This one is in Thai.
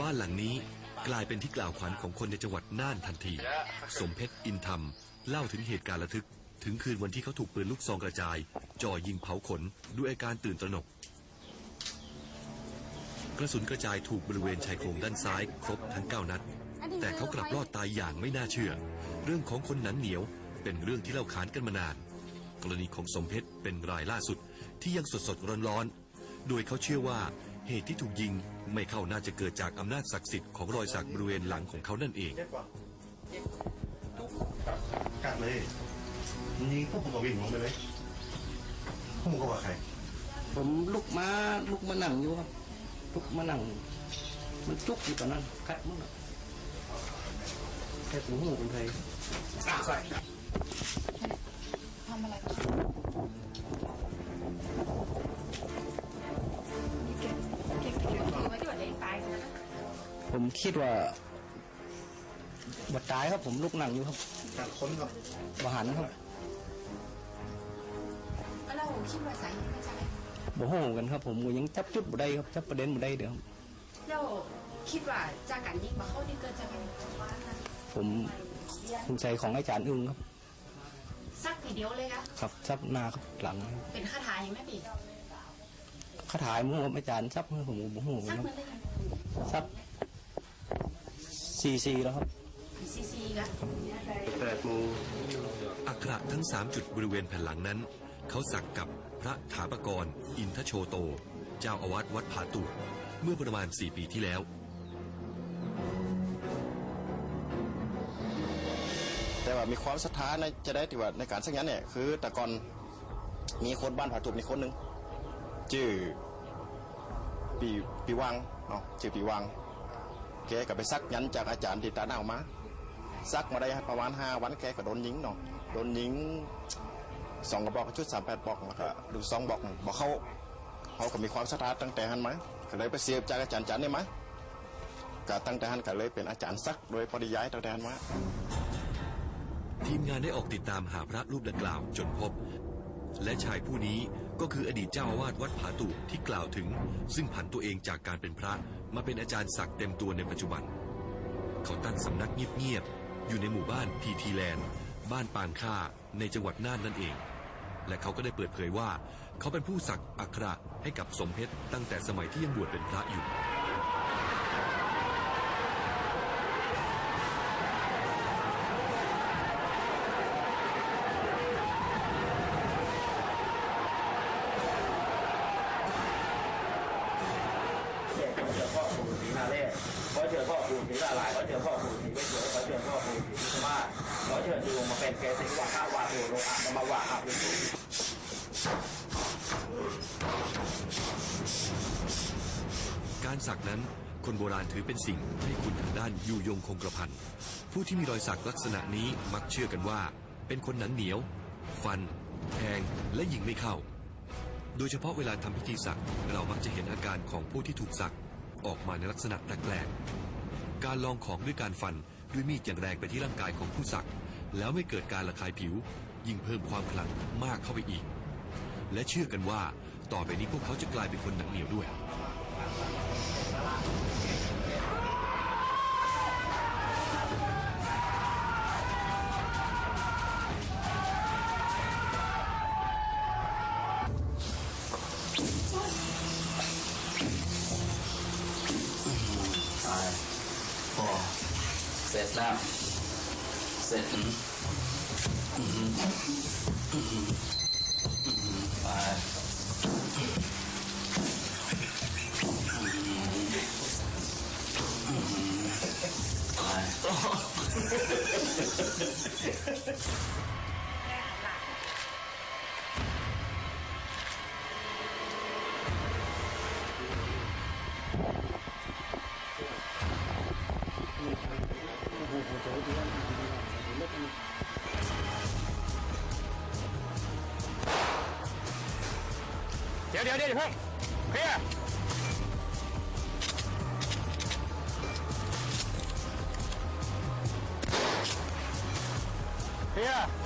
บ้านหลังนี้กลายเป็นที่กล่าวขวัญของคนในจังหวัดน่านทันที สมเพชรอินธรรม เล่าถึงเหตุการณ์ระทึก ถึงคืนวันที่เขาถูกปืนลูกซองกระจาย จ่อยิงเผาขนด้วยอาการตื่นตระหนก กระสุนกระจายถูกบริเวณชายโครงด้านซ้าย ครบทั้ง9นัด แต่เขากลับรอดตายอย่างไม่น่าเชื่อ เรื่องของคนหนังเหนียวเป็นเรื่องที่เล่าขานกันมานาน กรณีของสมเพชรเป็นรายล่าสุดที่ยังสดสดร้อนร้อนๆโดยเขาเชื่อว่า เหตุที่ถูกยิงไม่เข้าน่าจะเกิดจากอำนาจศักดิ์สิทธิ์ของรอยสักบริเวณหลังของเขานั่นเอง กัดเลยยิงพวกผมก็วิ่งลงไปเลยพวกมึงก็ว่าใครผมลุกมาลุกมานั่งอยู่ครับลุกมานั่งมันจุกอยู่ตอนนั้นคัดมั้งอะแค่หูหูเป็นไทย ทำอะไร ผมคิดว่าบัดตายครับผมลุกนั่งอยู่ครับกัดคนก็บหันครับแล้วเราคิดว่าสาเหตุมาจากอะไรบ่ฮู้กันครับ ผมก็ยังจับจุดบ่ได้ครับจับประเด็นบ่ได้เด้อครับเราคิดว่าจากการยิงมาเข้านี่เกิดจากอะไรผมภูมิใจของอาจารย์อึ้งครับสักทีเดียวเลยคะครับซับหน้าครับหลัง เป็นคาถาอย่างไหมพี่คาถายมือครับอาจารย์ซับมือผมก็บ่ฮู้กันสักครับเหมือนเลยซับ ซีซีแล้วครับซีซีกันแปดโมงอักขระทั้ง3จุดบริเวณแผ่นหลังนั้น เขาสักกับพระถาปกรอินทโชโต เจ้าอาวาสวัดผาตุเมื่อประมาณ 4 ปีที่แล้วแต่ว่ามีความศรัทธาในจะได้ที่ว่าในการสักยันต์เนี่ยคือแต่ก่อนมีคนบ้านผาตุบมีคนหนึ่งชื่อปีปีวังเนาะชื่อปีวัง แกก็ไปซักยันจากอาจารย์ติตาหนามา ซักมาได้ประมาณห้าวันแกก็โดนยิงเนาะโดนยิงสองกระบอกชุดสามแปดบอกแล้วก็ดูสองบอกบอกเขาเขาก็มีความศรัทธาตั้งแต่หันมาก็เลยไปเสียบจากอาจารย์จันเนี่ยมก็ตั้งแต่หันก็เลยเป็นอาจารย์ซักโดยปริยายตั้งแต่หันมาทีมงานได้ออกติดตามหาพระรูปดังกล่าวจนพบ และชายผู้นี้ ก็คืออดีตเจ้าอาวาสวัดผาตุที่กล่าวถึง ซึ่งผันตัวเองจากการเป็นพระมาเป็นอาจารย์ศักดิ์เต็มตัวในปัจจุบัน เขาตั้งสำนักเงียบๆอยู่ในหมู่บ้านพีทีแลนด์บ้านปางค่าในจังหวัดน่านนั่นเอง และเขาก็ได้เปิดเผยว่า เขาเป็นผู้สักอักขระให้กับสมเพชรตั้งแต่สมัยที่ยังบวชเป็นพระอยู่เขาเจอพ่อปู่ศรีนาเรศเขาเจอพ่อปู่ศรีนาลายเขาเจอพ่อปู่ศรีเวชโยเขาเจอพ่อปู่ศรีวิสมาเขาเชิญดว งมาเป็นเกศิวะข้าวาโตโรอะมาวะอาุการสักนั้นคนโบราณถือเป็นสิ่งให้คุณทางด้านอยู่ยงคงกระพันผู้ที่มีรอยสักลักษณะนี้มักเชื่อกันว่า เป็นคนหนังเหนียว ฟัน แทงและยิงไม่เข้า โดยเฉพาะเวลาทำพิธีสักเรามักจะเห็นอาการของผู้ที่ถูกสักออกมาในลักษณะแปลกๆการลองของด้วยการฟันด้วยมีดอย่างแรงไปที่ร่างกายของผู้สัก แล้วไม่เกิดการระคายผิว ยิ่งเพิ่มความขลังมากเข้าไปอีก และเชื่อกันว่าต่อไปนี้พวกเขาจะกลายเป็นคนหนังเหนียวด้วยเสร็จแล้วเสร็จอืมอื มอืมอืมไป ดี๋ยวเดี๋ยวเดี๋ยวเพิ่งเคลียร์เคลียร์